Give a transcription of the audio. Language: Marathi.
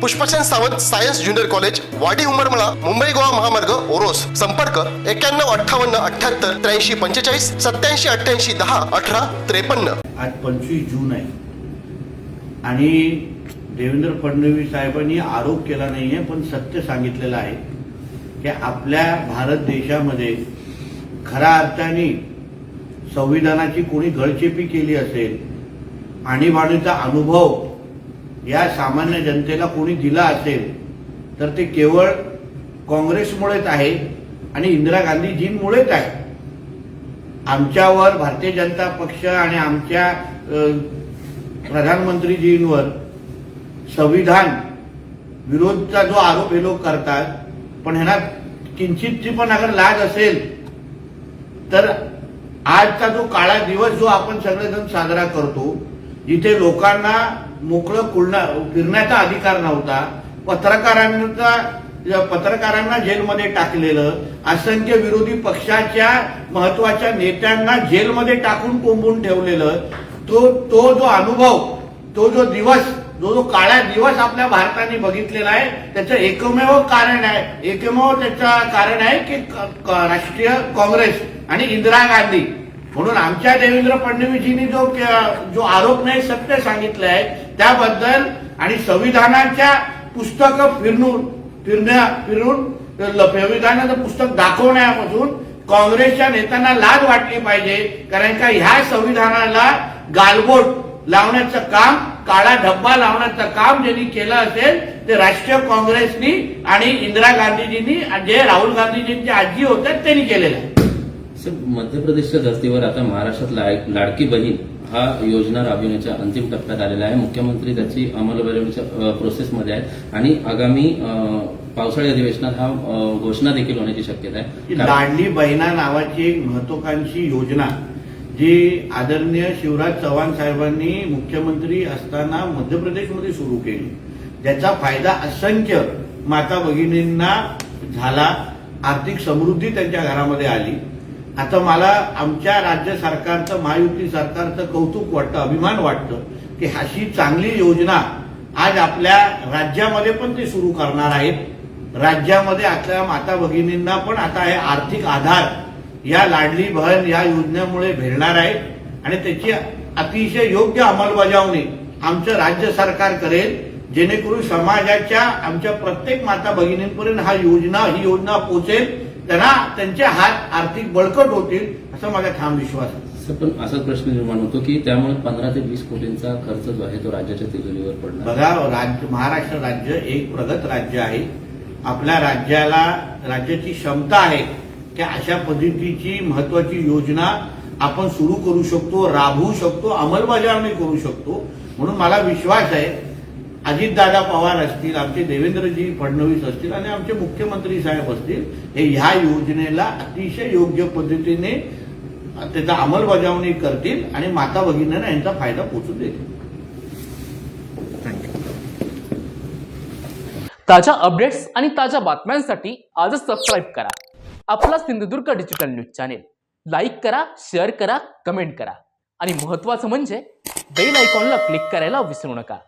Pushpasen Sawant science junior college Wadi Umarmala Mumbai Goa महामार्ग ओरोस. संपर्क एक्क्याण्णव अठ्ठावन्न अठ्ठ्याहत्तर त्र्याऐंशी पंचेचाळीस सत्याऐंशी अठ्ठ्याऐंशी दहा अठरा त्रेपन्न. आज पंचवीस जून आहे. आणि देवेंद्र फडणवीस साहेबांनी आरोप केला नाही आहे पण सत्य सांगितलेलं आहे की आपल्या भारत देशामध्ये खऱ्या अर्थाने संविधानाची कोणी गळचेपी केली असेल आणीबाणीचा अनुभव या सामान्य जनतेला कोणी दिला असेल तर ते केवळ काँग्रेसमुळेच आहे आणि इंदिरा गांधीजींमुळेच आहे. आमच्यावर भारतीय जनता पक्ष आणि आमच्या प्रधानमंत्रीजींवर संविधान विरोधचा जो आरोप हे लोक करतात पण ह्यांना किंचितची पण अगर लाज असेल तर आजचा जो काळा दिवस जो आपण सगळेजण साजरा करतो जिथे लोकांना मोकळं कुलना फिरण्याचा अधिकार नव्हता. पत्रकारांचा पत्रकारांना जेलमध्ये टाकलेलं असंख्य विरोधी पक्षाच्या महत्त्वाच्या नेत्यांना जेलमध्ये टाकून कोंबून ठेवलेलं तो तो जो अनुभव तो जो दिवस जो जो काळा दिवस आपल्या भारताने बघितलेला आहे त्याचं एकमेव कारण आहे एकमेव त्याचं कारण आहे की राष्ट्रीय काँग्रेस आणि इंदिरा गांधी. म्हणून आमच्या देवेंद्र फडणवीसजींनी जो जो आरोप नाही सत्य सांगितलं आहे त्याबद्दल आणि संविधानाच्या पुस्तकं फिरणून फिरण्या फिरून संविधानाचं पुस्तक दाखवण्यापासून काँग्रेसच्या नेत्यांना लाज वाटली पाहिजे. कारण का ह्या संविधानाला गालबोट लावण्याचं काम काळा ढब्बा लावण्याचं काम ज्यांनी केलं असेल ते राष्ट्रीय काँग्रेसनी आणि इंदिरा गांधीजींनी जे राहुल गांधीजींचे आजी होत्या त्यांनी केलेलं आहे. मध्य प्रदेशच्या धर्तीवर आता महाराष्ट्रात लाडकी बहीण हा योजना राबविण्याच्या अंतिम टप्प्यात आलेला आहे. मुख्यमंत्री त्याची अंमलबजावणीच्या प्रोसेसमध्ये आहेत. आणि आगामी पावसाळी अधिवेशनात हा घोषणा देखील होण्याची शक्यता आहे. लाडली बहिणा नावाची एक महत्वाकांक्षी योजना जी आदरणीय शिवराज चव्हाण साहेबांनी मुख्यमंत्री असताना मध्य प्रदेशमध्ये सुरू केली. ज्याचा फायदा असंख्य माता भगिनींना झाला. आर्थिक समृद्धी त्यांच्या घरामध्ये आली. आता मला आमच्या राज्य सरकारचं महायुती सरकारचं कौतुक वाटतं अभिमान वाटतं की अशी चांगली योजना आज आपल्या राज्यामध्ये पण ते सुरू करणार आहेत. राज्यामध्ये आपल्या माता भगिनींना पण आता हे आर्थिक आधार या लाडली बहन या योजनेमुळे भेटणार आहे. आणि त्याची अतिशय योग्य अंमलबजावणी आमचं राज्य सरकार करेल जेणेकरून समाजाच्या आमच्या प्रत्येक माता भगिनींपर्यंत हा योजना ही योजना पोचेल. त्यांना त्यांचे हात आर्थिक बळकट होतील असा माझा ठाम विश्वास आहे. पण असाच प्रश्न निर्माण होतो की त्यामुळे पंधरा ते वीस कोटींचा खर्च जो आहे तो राज्याच्या तिजोरीवर पडणार. बघा राज्य महाराष्ट्र राज्य एक प्रगत राज्य आहे. आपल्या राज्याला राज्याची क्षमता आहे की अशा पद्धतीची महत्वाची योजना आपण सुरू करू शकतो राबवू शकतो अंमलबजावणी करू शकतो. म्हणून मला विश्वास आहे अजितदादा पवार असतील आमचे देवेंद्रजी फडणवीस असतील आणि आमचे मुख्यमंत्री साहेब असतील हे ह्या योजनेला अतिशय योग्य पद्धतीने त्याचा अंमलबजावणी करतील आणि माता भगिनींना यांचा फायदा पोचू देतील. ताज्या अपडेट्स आणि ताज्या बातम्यांसाठी आजच सबस्क्राईब करा. आपला Sindhudurg digital news channel like करा शेअर करा कमेंट करा. आणि महत्त्वाचं म्हणजे बेल आयकॉनला क्लिक करायला विसरू नका.